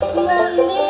মন